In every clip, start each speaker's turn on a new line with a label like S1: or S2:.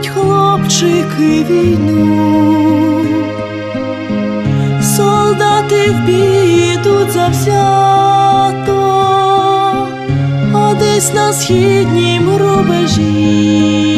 S1: ведуть хлопчики війну, солдати в бій ідуть завзято, а десь на східнім рубежі.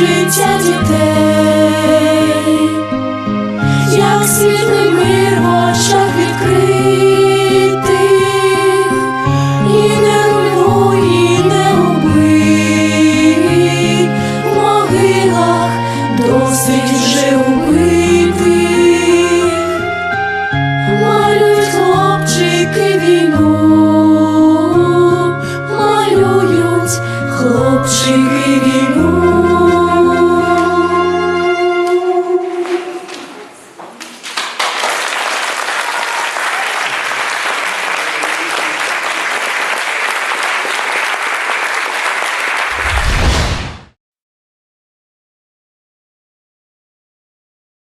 S1: життя дітей, як світлий мир в очах відкритих, і не руйнуй, і не убий в могилах досить.